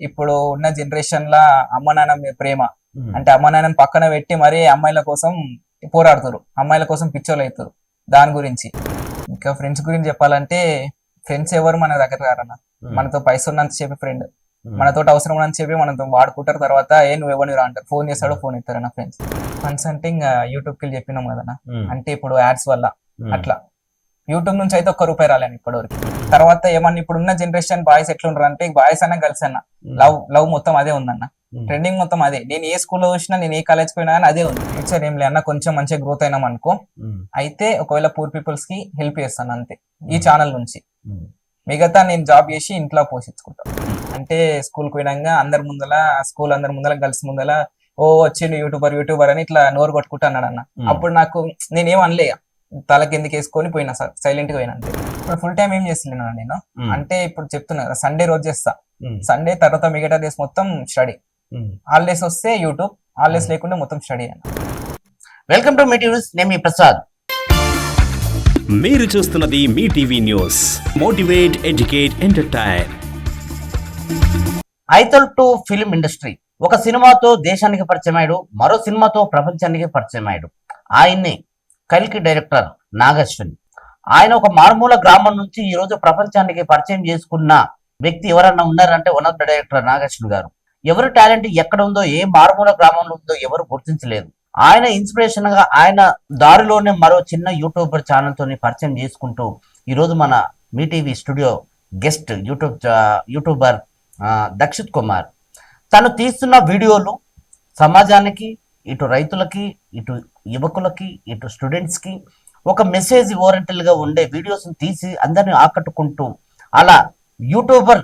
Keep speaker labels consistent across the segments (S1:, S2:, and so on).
S1: ఇప్పుడు ఉన్న జనరేషన్ లా అమ్మ నాన్న ప్రేమ. అంటే అమ్మ నాన్నని పక్కన పెట్టి మరీ అమ్మాయిల కోసం పోరాడుతారు. అమ్మాయిల కోసం పిచ్చోళ్ళు అవుతారు. దాని గురించి. ఇంకా ఫ్రెండ్స్ గురించి చెప్పాలంటే ఫ్రెండ్స్ ఎవరు మన దగ్గర రారన్న
S2: ఉమ్.
S1: మనతో పైసలు ఉన్నంత చెప్పి ఫ్రెండ్. మనతో అవసరం ఉన్నంత చెప్పి మనతో వాడుకుంటారు. తర్వాత ఏ నువ్వు ఎవరిని రా అంటారు. ఫోన్ చేస్తాడో ఫోన్ ఇస్తారు నా ఫ్రెండ్స్ ఫ్రెండ్స్ అంటే ఇంకా యూట్యూబ్కి చెప్పినాం కదన్నా. అంటే ఇప్పుడు యాడ్స్ వల్ల. అట్లా. యూట్యూబ్ నుంచి అయితే ఒక్క రూపాయి రాలేను ఇప్పటివరకు. తర్వాత ఏమన్నా ఇప్పుడు ఉన్న జనరేషన్ బాయ్స్ ఎట్లుంటారు అంటే బాయ్స్ అన్న. గర్ల్స్ అన్న. లవ్ లవ్ మొత్తం అదే ఉందన్న. ట్రెండింగ్ మొత్తం అదే. నేను ఏ స్కూల్లో చూసినా నేను ఏ కాలేజ్ పోయినా కానీ అదే ఉంది. ఫ్యూచర్ ఏం లేదన్నా కొంచెం మంచిగా గ్రోత్ అయినాం అనుకో. అయితే ఒకవేళ పూర్ పీపుల్స్కి హెల్ప్ చేస్తాను అంతే. ఈ ఛానల్ నుంచి. మిగతా నేను జాబ్ చేసి ఇంట్లో పోషించుకుంటాను అంటే స్కూల్ పోయినాక అందరి ముందల స్కూల్ అందరి ముందల గర్ల్స్ ముందల ఓ వచ్చిండు యూట్యూబర్ యూట్యూబర్ అని ఇట్లా నోరు కొట్టుకుంటా అన్నాడు అన్న. అప్పుడు నాకు నేనేం అనలే తలకి ఎందుకు వేసుకొని పోయినా సార్ సైలెంట్గా పోయినా అంతే. ఇప్పుడు ఫుల్ టైం ఏం చేస్తున్నాను నేను. అంటే ఇప్పుడు చెప్తున్నా సండే రోజు చేస్తా. సండే తర్వాత మిగతా డేస్ మొత్తం స్టడీ. హాలిడేస్ వస్తే యూట్యూబ్ హాలిడేస్ లేకుండా మొత్తం స్టడీ అన్న.
S2: వెల్కమ్ టు మీ న్యూస్ నేను మీ ప్రసాద్.
S3: మీరు చూస్తున్నది Mee TV news. Motivate educate entertain
S2: ఐతల్ to film industry ఒక సినిమాతో దేశానికి పరిచయం అయ్యాడు మరో సినిమాతో ప్రపంచానికి పరిచయం అయ్యాడు ఆయన్ని కల్కి డైరెక్టర్ నాగశ్విన్. ఆయన ఒక మారుమూల గ్రామం నుంచి ఈ రోజు ప్రపంచానికి పరిచయం చేసుకున్న వ్యక్తి ఎవరన్నా ఉన్నారంటే one of the director Nag Ashwin గారు. ఎవరి టాలెంట్ ఎక్కడ ఉందో ఏ మారుమూల గ్రామంలో ఉందో ఎవరు గుర్తించలేదు. ఆయన ఇన్స్పిరేషన్గా ఆయన దారిలోనే మరో చిన్న యూట్యూబర్ ఛానల్ తోని పరిచయం చేసుకుంటూ ఈరోజు మన Mee TV studio guest YouTube YouTuber Dakshith Kumar. తను తీస్తున్న వీడియోలు సమాజానికి ఇటు రైతులకి ఇటు యువకులకి ఇటు స్టూడెంట్స్కి ఒక మెసేజ్ ఓరియంటల్గా ఉండే వీడియోస్ తీసి అందరిని ఆకట్టుకుంటూ అలా యూట్యూబర్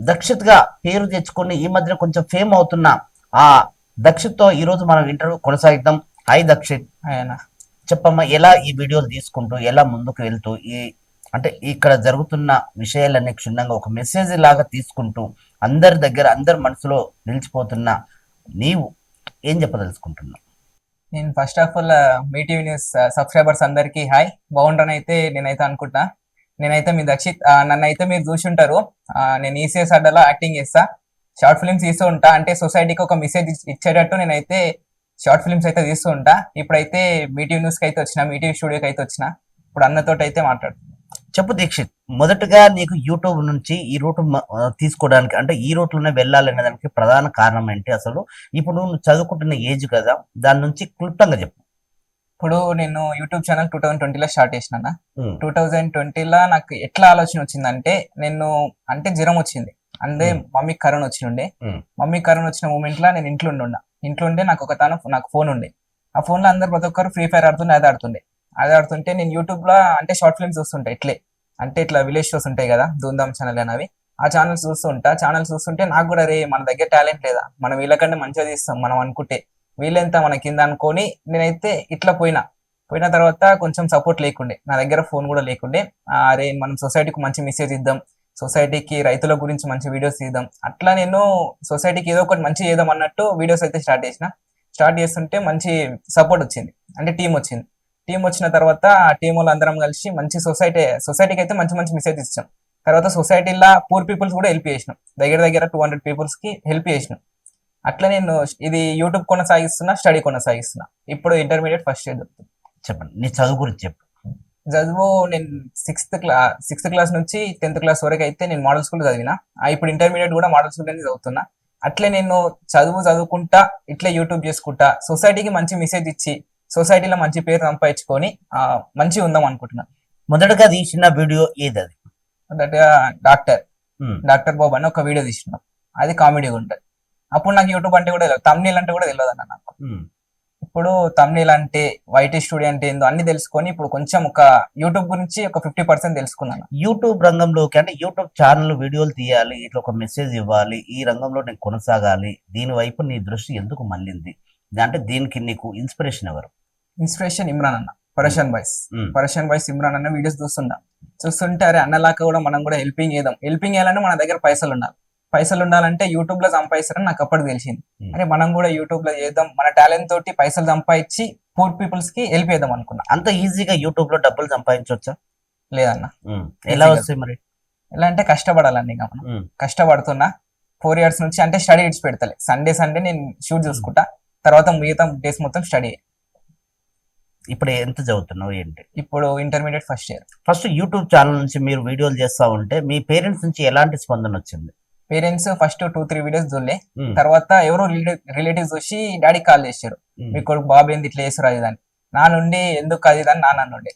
S2: దక్షిత్గా పేరు తెచ్చుకొని ఈ మధ్యన కొంచెం ఫేమ్ అవుతున్న ఆ దక్షిత్తో ఈరోజు మనం ఇంటర్వ్యూ కొనసాగిద్దాం. హాయ్ దక్షిత్.
S1: ఆయన
S2: చెప్పమ్మా ఎలా ఈ వీడియోలు తీసుకుంటూ ఎలా ముందుకు వెళ్తూ ఈ అంటే ఇక్కడ జరుగుతున్న విషయాలన్నీ క్షుణ్ణంగా ఒక మెసేజ్ లాగా తీసుకుంటూ అందరి దగ్గర అందరి మనసులో నిలిచిపోతున్న నీవు ఏం చెప్పదలుచుకుంటున్నావు?
S1: నేను first of all Mee TV news subscribers అందరికీ హాయ్ బాగుండని అయితే నేనైతే అనుకుంటున్నా. నేనైతే మీ దక్షిత్ నన్ను అయితే మీరు చూసి ఉంటారు. నేను ఈసీఎస్ అడ్డలో యాక్టింగ్ చేస్తా. షార్ట్ ఫిల్మ్స్ తీస్తూ ఉంటా. అంటే సొసైటీకి ఒక మెసేజ్ ఇచ్చేటట్టు నేనైతే షార్ట్ ఫిల్మ్స్ అయితే తీస్తూ ఉంటా. ఇప్పుడైతే మీటీవీ న్యూస్కి అయితే వచ్చిన మీటీవీ స్టూడియోకి అయితే వచ్చిన. ఇప్పుడు అన్నతోటి అయితే మాట్లాడుతున్నా
S2: చెప్పు దీక్షిత్ మొదటగా నీకు యూట్యూబ్ నుంచి ఈ రూట్ తీసుకోవడానికి అంటే ఈ రూట్లోనే వెళ్ళాలనే దానికి ప్రధాన కారణం ఏంటి అసలు? ఇప్పుడు నువ్వు చదువుకుంటున్న ఏజ్ కదా దాని నుంచి క్లుప్తంగా చెప్పు.
S1: ఇప్పుడు నేను యూట్యూబ్ ఛానల్ టూ థౌజండ్ ట్వంటీలో స్టార్ట్ చేసిన టూ థౌజండ్ ట్వంటీలో నాకు ఎట్లా ఆలోచన వచ్చిందంటే నేను అంటే జ్వరం వచ్చింది. అంటే. మమ్మీ కరోనా వచ్చి ఉండే. మమ్మీ కరోనా వచ్చిన మూమెంట్లో నేను ఇంట్లో ఉండి ఉన్నా ఇంట్లో ఉండే నాకు ఒక తను నాకు ఫోన్ ఉండే. ఆ ఫోన్లో అందరు ప్రతి ఒక్కరు ఫ్రీ ఫైర్ ఆడుతుండే అది ఆడుతుండే. అది ఆడుతుంటే నేను యూట్యూబ్లో అంటే షార్ట్ ఫిల్మ్స్ చూస్తుంటా ఇట్లే. అంటే ఇట్లా విలేజ్ షోస్ ఉంటాయి కదా ధూమ్ధామ్ ఛానల్ అనేవి ఆ ఛానల్స్ చూస్తుంటా. ఛానల్స్ చూస్తుంటే నాకు కూడా రే మన దగ్గర టాలెంట్ లేదా. మనం వీళ్ళకంటే మంచిగా తీస్తాం మనం అనుకుంటే. వీళ్ళెంత మన కింద అనుకొని నేనైతే ఇట్లా పోయినా. పోయిన తర్వాత కొంచెం సపోర్ట్ లేకుండే. నా దగ్గర ఫోన్ కూడా లేకుండే. అరే మనం సొసైటీకి మంచి మెసేజ్ ఇద్దాం. సొసైటీకి రైతుల గురించి మంచి వీడియోస్ తీద్దాం. అట్లా నేను సొసైటీకి ఏదో ఒకటి మంచి చేద్దాం అన్నట్టు వీడియోస్ అయితే స్టార్ట్ చేసిన. స్టార్ట్ చేస్తుంటే మంచి సపోర్ట్ వచ్చింది. అంటే టీం వచ్చింది. టీం వచ్చిన తర్వాత ఆ టీం వాళ్ళు అందరం కలిసి మంచి సొసైటీ సొసైటీకి అయితే మంచి మంచి మెసేజ్ ఇచ్చాం. తర్వాత సొసైటీలో పూర్ పీపుల్స్ కూడా హెల్ప్ చేసినాం. దగ్గర దగ్గర టూ హండ్రెడ్ పీపుల్స్కి హెల్ప్ చేసినాం. అట్లా నేను ఇది యూట్యూబ్ కొనసాగిస్తున్నా స్టడీ కొనసాగిస్తున్నా. ఇప్పుడు ఇంటర్మీడియట్ ఫస్ట్ ఇయర్
S2: చెప్పండి. నీ చదువు గురించి చెప్పు.
S1: చదువు నేను సిక్స్త్ క్లా సిక్స్త్ క్లాస్ నుంచి టెన్త్ క్లాస్ వరకు అయితే నేను మోడల్ స్కూల్ చదివిన. ఆ, ఇప్పుడు ఇంటర్మీడియట్ కూడా మోడల్ స్కూల్ అనేది చదువుతున్నా. అట్లే నేను చదువు చదువుకుంటా ఇట్లే యూట్యూబ్ చేసుకుంటా. సొసైటీకి మంచి మెసేజ్ ఇచ్చి సొసైటీలో మంచి పేరు సంపాదించుకొని ఆ, మంచిగా ఉందాం అనుకుంటున్నా.
S2: మొదటగా తీసిన వీడియో ఏది అది
S1: దట్ డాక్టర్ డాక్టర్ బాబు అని ఒక వీడియో తీసినాం. అది కామెడీగా ఉంటుంది. అప్పుడు నాకు యూట్యూబ్ అంటే కూడా తెలియదు తమ్నీల్ అంటే కూడా తెలియదు అన్న నాకు. ఇప్పుడు తమ్నీల్ అంటే వైటీ స్టూడియో అంటే ఏందో అన్ని తెలుసుకొని ఇప్పుడు కొంచెం ఒక యూట్యూబ్ గురించి ఒక ఫిఫ్టీ పర్సెంట్ తెలుసుకున్నాను
S2: యూట్యూబ్ రంగంలోకి అంటే యూట్యూబ్ ఛానల్ వీడియోలు తీయాలి ఇట్లా ఒక మెసేజ్ ఇవ్వాలి ఈ రంగంలో నేను కొనసాగాలి దీని వైపు నీ దృష్టి ఎందుకు మళ్ళింది? అంటే దీనికి నీకు ఇన్స్పిరేషన్ ఎవరు?
S1: ఇన్స్పిరేషన్ ఇమ్రాన్ అన్న Pareshan boys.
S2: Um,
S1: Pareshan boys Imran అన్న వీడియోస్ చూస్తుంటా చూస్తుంటే అరే అన్నలాగా కూడా మనం కూడా హెల్పింగ్ చేద్దాం. హెల్పింగ్ చేయాలంటే మన దగ్గర పైసలు ఉండాలి. పైసలు ఉండాలంటే యూట్యూబ్లో సంపాదిస్తారని నాకు అప్పటికి తెలిసింది.
S2: Hmm.
S1: అరే మనం కూడా యూట్యూబ్లో చేద్దాం. మన టాలెంట్ తోటి పైసలు సంపాదించి పూర్ పీపుల్స్కి హెల్ప్ చేద్దాం అనుకున్నా.
S2: అంత ఈజీగా యూట్యూబ్లో డబ్బులు సంపాదించవచ్చా
S1: లేదన్న.
S2: ఎలా. వస్తాయి మరి?
S1: ఎలా అంటే కష్టపడాలండి ఇంకా మనం. కష్టపడుతున్నా ఫోర్ ఇయర్స్ నుంచి అంటే స్టడీ ఇడ్స్ పెడతలే. సండే సండే నేను షూట్ చూసుకుంటా. తర్వాత మిగతా డేస్ మొత్తం స్టడీ
S2: ఇప్పుడు ఎంత చదువుతున్నావు ఏంటి?
S1: ఇప్పుడు intermediate first year.
S2: First YouTube channel నుంచి మీరు వీడియోలు చేస్తా ఉంటే మీ పేరెంట్స్ నుంచి ఎలాంటి స్పందన వచ్చింది?
S1: Parents first two three videos చూడలే. తర్వాత ఎవరో రిలేటివ్స్ వచ్చి డాడీ కాల్ చేశారు. మీ కొడుకు బాబు ఏంది ఇట్లా చేస్తారు అది అని. నా నుండి ఎందుకు అది ఇది అని నాన్న నుండి.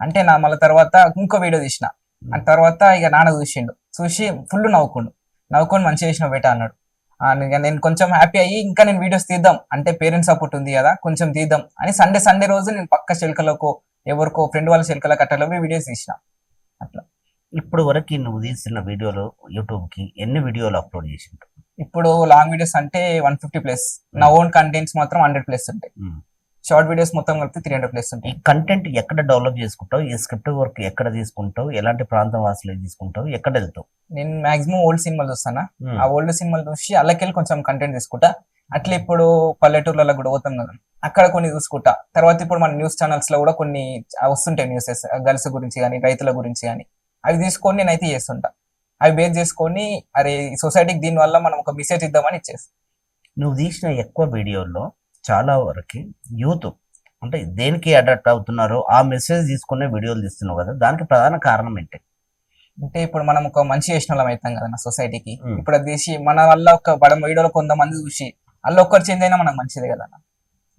S1: అంటే నా మళ్ళీ తర్వాత ఇంకో వీడియో తీసిన. ఆ తర్వాత ఇక నాన్న చూసిండు. చూసి ఫుల్ నవ్వుకుండు. నవ్వుకొని మంచిగా చేసిన బేట అన్నాడు. నేను కొంచెం హ్యాపీ అయ్యి ఇంకా నేను వీడియోస్ తీద్దాం. అంటే పేరెంట్స్ సపోర్ట్ ఉంది కదా కొంచెం తీద్దాం. అని సండే సండే రోజు నేను పక్క చిలకలకు ఎవరికో ఫ్రెండ్ వాళ్ళ చిలకల కట్టలో వీడియోస్ తీసిన. అట్లా.
S2: ఇప్పుడు వరకు నువ్వు తీసిన వీడియోలు యూట్యూబ్కి ఎన్ని వీడియోలు అప్లోడ్ చేసిండు
S1: ఇప్పుడు లాంగ్ వీడియోస్ అంటే వన్ ఫిఫ్టీ ప్లస్ నా ఓన్ కంటెంట్స్ మాత్రం హండ్రెడ్ ప్లస్ ఉంటాయి.
S2: ఉమ్.
S1: షార్ట్ వీడియోస్ మొత్తం కలిపి త్రీ హండ్రెడ్ ప్లస్ ఉంటాయి.
S2: కంటెంట్ ఎక్కడ డెవలప్ చేసుకుంటావు? ఈ స్క్రిప్ట్ వర్క్ ఎక్కడ తీసుకుంటావు? ఎలాంటి ప్రాంతం వాసులు తీసుకుంటావు? ఎక్కడ వెళ్తావు?
S1: నేను మాక్సిమం ఓల్డ్ సినిమాలు చూస్తానా?
S2: ఉమ్,
S1: ఆ ఓల్డ్ సినిమాలు చూసి అల్లకెళ్ళి కొంచెం కంటెంట్ తీసుకుంటా. అట్లా ఇప్పుడు పల్లెటూర్లలో కూడా పోతాం కదా. అక్కడ కొన్ని చూసుకుంటా. తర్వాత ఇప్పుడు మన న్యూస్ ఛానల్స్లో కూడా కొన్ని వస్తుంటాయి న్యూసెస్ గర్ల్స్ గురించి కానీ రైతుల గురించి కానీ అవి తీసుకొని నేనైతే చేస్తుంటా. అవి బేస్ చేసుకొని అరే సొసైటీకి దీని వల్ల మనం ఒక మెసేజ్ ఇద్దామని ఇచ్చేసి
S2: నువ్వు తీసిన ఎక్కువ వీడియోల్లో చాలా వరకు యూత్ అంటే దేనికి అడాప్ట్ అవుతున్నారో ఆ మెసేజ్ తీసుకునే వీడియోలు తీస్తున్నావు కదా దానికి ప్రధాన కారణం ఏంటి
S1: అంటే ఇప్పుడు మనం ఒక మంచి చేసిన వాళ్ళం అవుతాం కదా నా సొసైటీకి. ఇప్పుడు అది తీసి మన వల్ల ఒక బడ వీడియోలో కొంతమంది చూసి అల్ల ఒక్కరు చేంజ్ అయినా మనకు మంచిదే కదా.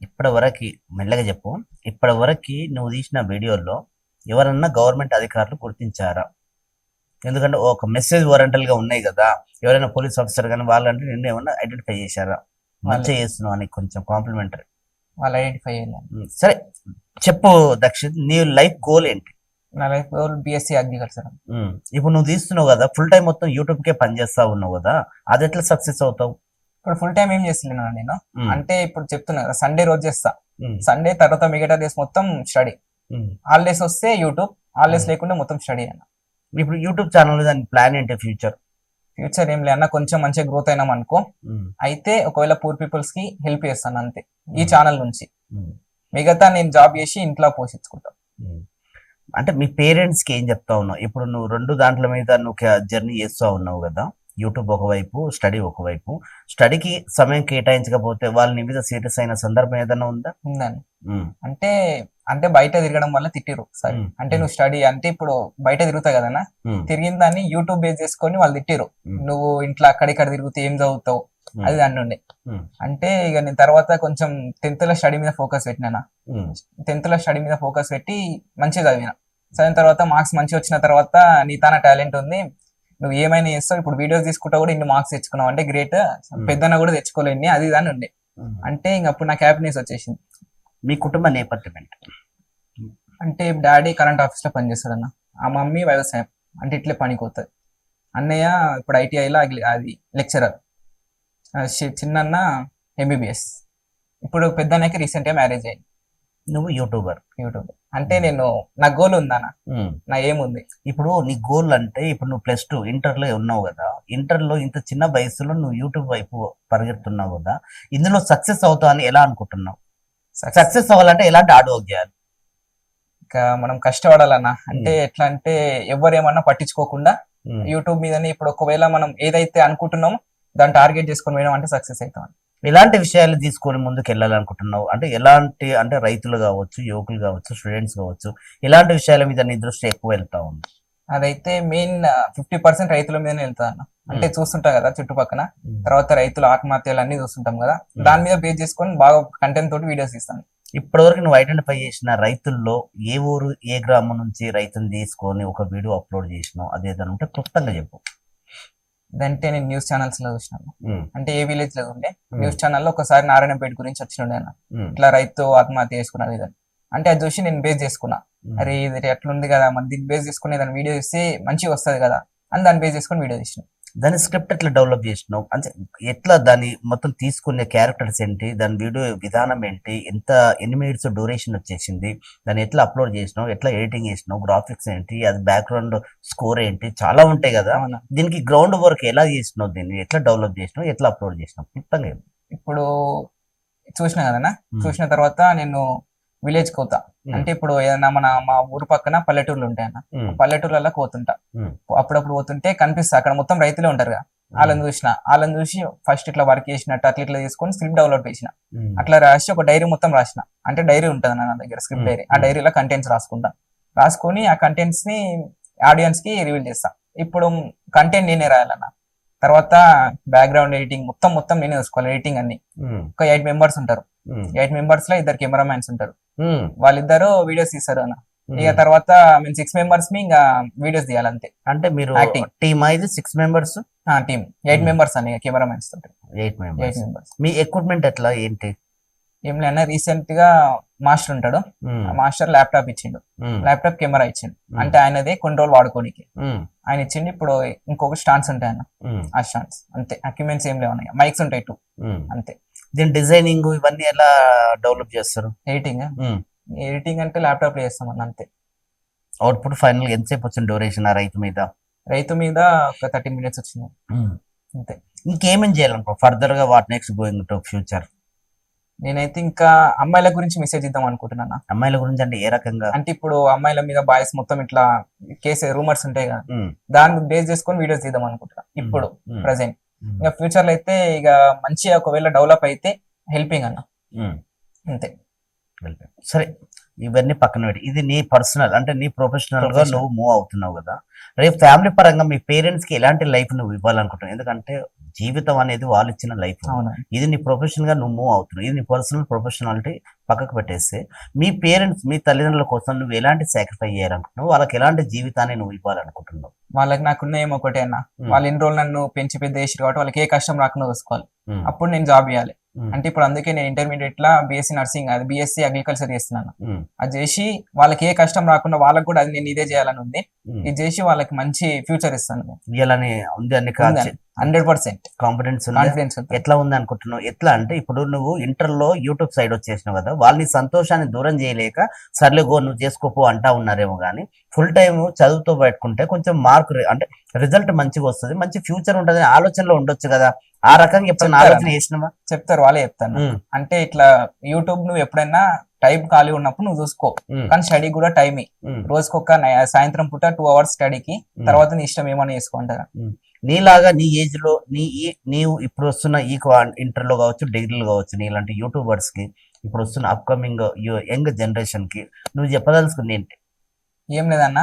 S2: ఇప్పటి వరకు మెల్లగా చెప్పు ఇప్పటి వరకు నువ్వు తీసిన వీడియోల్లో ఎవరన్నా గవర్నమెంట్ అధికారులు గుర్తించారా ఎందుకంటే ఒక మెసేజ్ ఓరియంటల్గా ఉన్నాయి కదా ఎవరైనా పోలీస్ ఆఫీసర్ కానీ వాళ్ళంటే నిన్ను ఏమన్నా ఐడెంటిఫై చేశారా మంచిగా చేస్తున్నావు అని కొంచెం కాంప్లిమెంటరీ.
S1: వాళ్ళు ఐడెంటిఫై చేయాలి
S2: సరే చెప్పు దక్షిత్ నీ లైఫ్ గోల్ ఏంటి?
S1: నా లైఫ్ బిఎస్సీ అగ్రికల్చర్.
S2: ఇప్పుడు నువ్వు తీస్తున్నావు కదా ఫుల్ టైం మొత్తం యూట్యూబ్ కే పని చేస్తా ఉన్నావు కదా అది ఎట్లా సక్సెస్ అవుతావు?
S1: ఇప్పుడు ఫుల్ టైం ఏం చేస్తున్నాను నేను. అంటే ఇప్పుడు చెప్తున్నా సండే రోజు చేస్తా. సండే తర్వాత మిగతా డేస్ మొత్తం స్టడీ. హాలిడేస్ వస్తే యూట్యూబ్ హాలిడేస్. లేకుండా మొత్తం స్టడీ అన్న.
S2: ఇప్పుడు యూట్యూబ్ ఛానల్ దాని ప్లాన్ ఏంటి ఫ్యూచర్?
S1: ఫ్యూచర్ ఏం లేదన్నా కొంచెం మంచిగా గ్రోత్ అయినాం అనుకో. అయితే ఒకవేళ పూర్ పీపుల్స్కి హెల్ప్ చేస్తాను అంతే. ఈ. ఛానల్ నుంచి. మిగతా నేను జాబ్ చేసి ఇంట్లో పోషించుకుంటా.
S2: అంటే మీ పేరెంట్స్కి ఏం చెప్తా ఉన్నావు? ఇప్పుడు నువ్వు రెండు దాంట్ల మీద నువ్వు జర్నీ చేస్తూ ఉన్నావు కదా? యూట్యూబ్ ఒకవైపు స్టడీ ఒకవైపు. స్టడీకి సమయం కేటాయించకపోతే వాళ్ళు నీ మీద సీరియస్ అయిన సందర్భం ఏదైనా ఉందా? ఉమ్,
S1: అంటే అంటే బయట తిరగడం వల్ల తిట్టిరు సరే. అంటే నువ్వు స్టడీ అంటే ఇప్పుడు బయట తిరుగుతావు కదన్నా? తిరిగిన దాన్ని యూట్యూబ్ బేస్ చేసుకొని వాళ్ళు తిట్టిరు. నువ్వు ఇంట్లో అక్కడిక్కడ తిరుగుతూ ఏం చదువుతావు? అది దాన్ని ఉండే. అంటే ఇక నేను తర్వాత కొంచెం టెన్త్లో స్టడీ మీద ఫోకస్ పెట్టినా టెన్త్లో స్టడీ మీద ఫోకస్ పెట్టి మంచిగా చదివిన. చదివిన తర్వాత మార్క్స్ మంచిగా వచ్చిన తర్వాత నీ తన టాలెంట్ ఉంది. నువ్వు ఏమైనా చేస్తావు? ఇప్పుడు వీడియోస్ తీసుకుంటా కూడా ఇన్ని మార్క్స్ తెచ్చుకున్నావు. అంటే గ్రేట్. పెద్దన కూడా తెచ్చుకోలేని అది దాన్ని ఉండే. అంటే ఇంక అప్పుడు నాకు హ్యాపీనెస్ వచ్చేసింది.
S2: మీ కుటుంబ నేపథ్యం ఏంటి?
S1: అంటే డాడీ కరెంట్ ఆఫీస్లో పనిచేస్తాడన్న ఆ మమ్మీ వ్యవసాయం అంటే ఇట్లే పనికి అన్నయ్య ఇప్పుడు ఐటీఐలో అది లెక్చరర్. చిన్న ఎంబీబీఎస్ ఇప్పుడు పెద్ద అన్నయ్యకి రీసెంట్గా మ్యారేజ్ అయింది.
S2: నువ్వు యూట్యూబర్.
S1: యూట్యూబ్ అంటే నేను నా గోల్ ఉందన్న.
S2: ఉమ్.
S1: నా ఏముంది
S2: ఇప్పుడు నీ గోల్ అంటే ఇప్పుడు నువ్వు ప్లస్ టూ ఇంటర్లో ఉన్నావు కదా. ఇంటర్లో ఇంత చిన్న వయసులో నువ్వు యూట్యూబ్ వైపు పరిగెడుతున్నావు కదా. ఇందులో సక్సెస్ అవుతావు అని ఎలా అనుకుంటున్నావు? సక్సెస్ అవ్వాలంటే ఎలాంటి హార్డ్ వర్క్ చేయాలి
S1: ఇంకా మనం కష్టపడాలన్న అంటే ఎట్లా అంటే ఎవరేమన్నా పట్టించుకోకుండా యూట్యూబ్ మీదనే ఇప్పుడు ఒకవేళ మనం ఏదైతే అనుకుంటున్నామో దాన్ని టార్గెట్ చేసుకొని పోయినాం అంటే సక్సెస్ అవుతాం.
S2: ఎలాంటి విషయాలు తీసుకొని ముందుకు వెళ్ళాలనుకుంటున్నావు అంటే ఎలాంటి అంటే రైతులు కావచ్చు యువకులు కావచ్చు స్టూడెంట్స్ కావచ్చు ఎలాంటి విషయాల మీద నీ దృష్టి ఎక్కువ వెళ్తా ఉంది?
S1: అదైతే మెయిన్ ఫిఫ్టీ పర్సెంట్ రైతుల మీదనే వెళ్తా అన్న అంటే చూస్తుంటాం కదా చుట్టుపక్కల తర్వాత రైతుల ఆత్మహత్యలు అన్ని చూస్తుంటాం కదా. దాని మీద బేస్ చేసుకొని బాగా కంటెంట్ తోటి వీడియోస్ ఇస్తాను
S2: ఇప్పటివరకు నువ్వు ఐడెంటిఫై చేసిన రైతుల్లో ఏ ఊరు ఏ గ్రామం నుంచి రైతుని తీసుకొని ఒక వీడియో అప్లోడ్ చేసినావు? అదేదైనా ఉంటే క్లుప్తంగా చెప్పు.
S1: ఇదంటే నేను న్యూస్ ఛానల్స్లో చూసినాను అంటే ఏ విలేజ్లో ఉండే? న్యూస్ ఛానల్లో ఒకసారి నారాయణపేట గురించి వచ్చిండే అన్న. ఇట్లా రైతు ఆత్మహత్య చేసుకున్నది ఇదని. అంటే అది చూసి నేను బేస్ చేసుకున్నా. అరే ఇది ఎట్లుంది కదా మన దీన్ని బేస్ చేసుకుని దాని వీడియో ఇస్తే మంచిగా వస్తది కదా అని దాన్ని బేస్ చేసుకుని వీడియో తీసిన.
S2: దాని స్క్రిప్ట్ ఎట్లా డెవలప్ చేసినావు? అంటే ఎట్లా దాన్ని మొత్తం తీసుకునే క్యారెక్టర్స్ ఏంటి? దాని వీడియో విధానం ఏంటి? ఎంత ఎన్ని మినిట్స్ డ్యూరేషన్ వచ్చేసింది? దాన్ని ఎట్లా అప్లోడ్ చేసినావు? ఎట్లా ఎడిటింగ్ చేసినావు? గ్రాఫిక్స్ ఏంటి? అది బ్యాక్గ్రౌండ్ స్కోర్ ఏంటి? చాలా ఉంటాయి కదా. దీనికి గ్రౌండ్ వర్క్ ఎలా చేసినావు దీన్ని? ఎట్లా డెవలప్ చేసినావు? ఎట్లా అప్లోడ్ చేసినావు.
S1: ఇప్పుడు చూసిన కదనా. చూసిన తర్వాత నేను విలేజ్ కోతా. అంటే ఇప్పుడు ఏదైనా మన మా ఊరు పక్కన పల్లెటూర్లు ఉంటాయన్న. పల్లెటూర్లలో పోతుంటా
S2: Hmm.
S1: అప్పుడప్పుడు పోతుంటే కనిపిస్తా. అక్కడ మొత్తం రైతులే ఉంటారు కదా. వాళ్ళని చూసిన. వాళ్ళని చూసి ఫస్ట్ ఇట్లా వర్క్ చేసినట్టు అట్లా ఇట్లా తీసుకొని స్క్రిప్ట్ డెవలప్ చేసిన. అట్లా రాసి ఒక డైరీ మొత్తం రాసిన. అంటే డైరీ ఉంటుంది నా దగ్గర స్క్రిప్ట్. డైరీ. ఆ డైరీలో కంటెంట్స్ రాసుకుంటా. రాసుకొని ఆ కంటెంట్స్ని ఆడియన్స్కి రివీల్ చేస్తా. ఇప్పుడు కంటెంట్ నేనే రాయాలన్న. తర్వాత బ్యాక్గ్రౌండ్ ఎడిటింగ్ మొత్తం మొత్తం నేనే చూసుకోవాలి ఎడిటింగ్ అన్ని. ఒక ఎయిట్ మెంబర్స్ ఉంటారు. ఎయిట్ మెంబర్స్లో ఇద్దరు కెమెరామ్యాన్స్ ఉంటారు. వాళ్ళిద్దరు వీడియోస్ తీస్తారు అన్న. ఇక తర్వాత మేము సిక్స్ మెంబర్స్ మీ ఇంకా వీడియోస్ తీయాలి అంతే
S2: అంటే మీరు
S1: Acting.
S2: టీమ్ అయితే six members
S1: team eight. Members అని కెమెరామ్యాన్స్ తోటి.
S2: ఎయిట్
S1: ఎయిట్
S2: మెంబర్స్ మీ ఎక్విప్మెంట్ ఎట్లా ఏంటి?
S1: ఏం లేనా రీసెంట్గా మాస్టర్ ఉంటాడు. మాస్టర్ ల్యాప్టాప్ ఇచ్చిండు. ల్యాప్టాప్ కెమెరా ఇచ్చిండు. అంటే ఆయనదే కొన్ని రోజులు వాడుకోనికి. ఆయన ఇచ్చిండు. ఇప్పుడు ఇంకొక స్టాండ్స్ ఉంటాయి అన్న.
S2: ఉమ్.
S1: ఆ స్టాండ్స్. అంతే. అక్యుప్మెంట్స్ ఏం లేవు మైక్స్ ఉంటాయి టూ. అంతే.
S2: దీని డిజైనింగ్ ఇవన్నీ ఎలా డెవలప్ చేస్తారు?
S1: ఎడిటింగ్. ఎడిటింగ్ అంటే ల్యాప్టాప్లో చేస్తాం అన్న అంతే.
S2: అవుట్పుట్ ఫైనల్ ఎంతసేపు వచ్చింది డ్యూరేషన్ ఆ రైతు మీద?
S1: రైతు మీద ఒక థర్టీ మినిట్స్ వచ్చింది. అంతే.
S2: ఇంకేమేం చేయాలనుకో? ఫర్దర్గా what next going to future
S1: నేనైతే ఇంకా అమ్మాయిల గురించి మెసేజ్ ఇద్దాం అనుకుంటున్నాను?
S2: అమ్మాయిల గురించి అంటే ఏ రకంగా?
S1: అంటే ఇప్పుడు అమ్మాయిల మీద బాయ్స్ మొత్తం ఇట్లా కేసు రూమర్స్ ఉంటాయి కదా. దాన్ని బేస్ చేసుకొని వీడియోస్ తీద్దాం అనుకుంటున్నా. ఇప్పుడు. ప్రజెంట్. ఇంకా ఫ్యూచర్లో అయితే ఇక మంచిగా ఒకవేళ డెవలప్ అయితే హెల్పింగ్ అన్న. అంతే.
S2: సరే. ఇవన్నీ పక్కన పెట్టి. ఇది నీ పర్సనల్ అంటే నీ
S1: ప్రొఫెషనల్గా.
S2: నువ్వు మూవ్ అవుతున్నావు కదా. రేపు ఫ్యామిలీ పరంగా మీ పేరెంట్స్కి ఎలాంటి లైఫ్ నువ్వు ఇవ్వాలనుకుంటున్నావు? ఎందుకంటే జీవితం అనేది వాళ్ళు ఇచ్చిన లైఫ్ ఇది నీ ప్రొఫెషన్గా నువ్వు మూవ్ అవుతున్నావు. ఇది నీ పర్సనల్ ప్రొఫెషనాలిటీ పక్కకు పెట్టేస్తే మీ పేరెంట్స్ మీ తల్లిదండ్రుల కోసం నువ్వు ఎలాంటి సాక్రిఫై చేయాలనుకుంటున్నావు? వాళ్ళకి ఎలాంటి జీవితాన్ని నువ్వు ఇవ్వాలనుకుంటున్నావు?
S1: వాళ్ళకి నాకున్న ఏం ఒకటే అన్న.
S2: ఉమ్.
S1: వాళ్ళు ఇన్ని రోజులు నన్ను పెంచి పెద్ద చేసి కాబట్టి వాళ్ళకి ఏ కష్టం రాకుండా చూసుకోవాలి. అప్పుడు నేను జాబ్ చేయాలి. అంటే ఇప్పుడు అందుకే నేను ఇంటర్మీడియట్ లా బీఎస్సీ నర్సింగ్ అది బీఎస్సీ అగ్రికల్చర్ చేస్తున్నాను. అది చేసి వాళ్ళకి ఏ కష్టం రాకుండా వాళ్ళకి కూడా అది నేను ఇదే చేయాలని ఉంది. ఇది చేసి వాళ్ళకి మంచి ఫ్యూచర్ ఇస్తాను
S2: ఉంది అన్ని.
S1: Hundred percent.
S2: కాన్ఫిడెన్స్
S1: కాన్ఫిడెన్స్
S2: ఎట్లా ఉంది అనుకుంటున్నావు? ఎట్లా అంటే ఇప్పుడు నువ్వు ఇంటర్లో యూట్యూబ్ సైడ్ వచ్చేసినావు కదా వాళ్ళని సంతోషాన్ని దూరం చేయలేక సర్లే గో నువ్వు చేసుకోపో అంటా ఉన్నారేమో కానీ ఫుల్ టైం చదువుతో పెట్టుకుంటే కొంచెం మార్క్ అంటే రిజల్ట్ మంచిగా వస్తుంది మంచి ఫ్యూచర్ ఉంటుంది ఆలోచనలో ఉండొచ్చు కదా. ఆ రకంగా ఎప్పుడైనా? ఆలోచన చేసినావా?
S1: చెప్తారు వాళ్ళే చెప్తాను అంటే ఇట్లా యూట్యూబ్ నువ్వు ఎప్పుడైనా టైం ఖాళీ ఉన్నప్పుడు నువ్వు చూసుకో. కానీ స్టడీ కూడా టైం
S2: ఉమ్,
S1: రోజుకొక సాయంత్రం పూట టూ అవర్స్ స్టడీకి. తర్వాత నీ ఇష్టం ఏమైనా చేసుకుంటారు
S2: నీలాగా నీ ఏజ్లో నీ ఈ- నీవు ఇప్పుడు వస్తున్న ఈ ఇంటర్లో కావచ్చు డిగ్రీలు కావచ్చు నీలాంటి యూట్యూబర్స్కి ఇప్పుడు వస్తున్న అప్కమింగ్ యంగ్ జనరేషన్కి నువ్వు చెప్పదలుచుకుంది ఏంటి?
S1: ఏం లేదన్న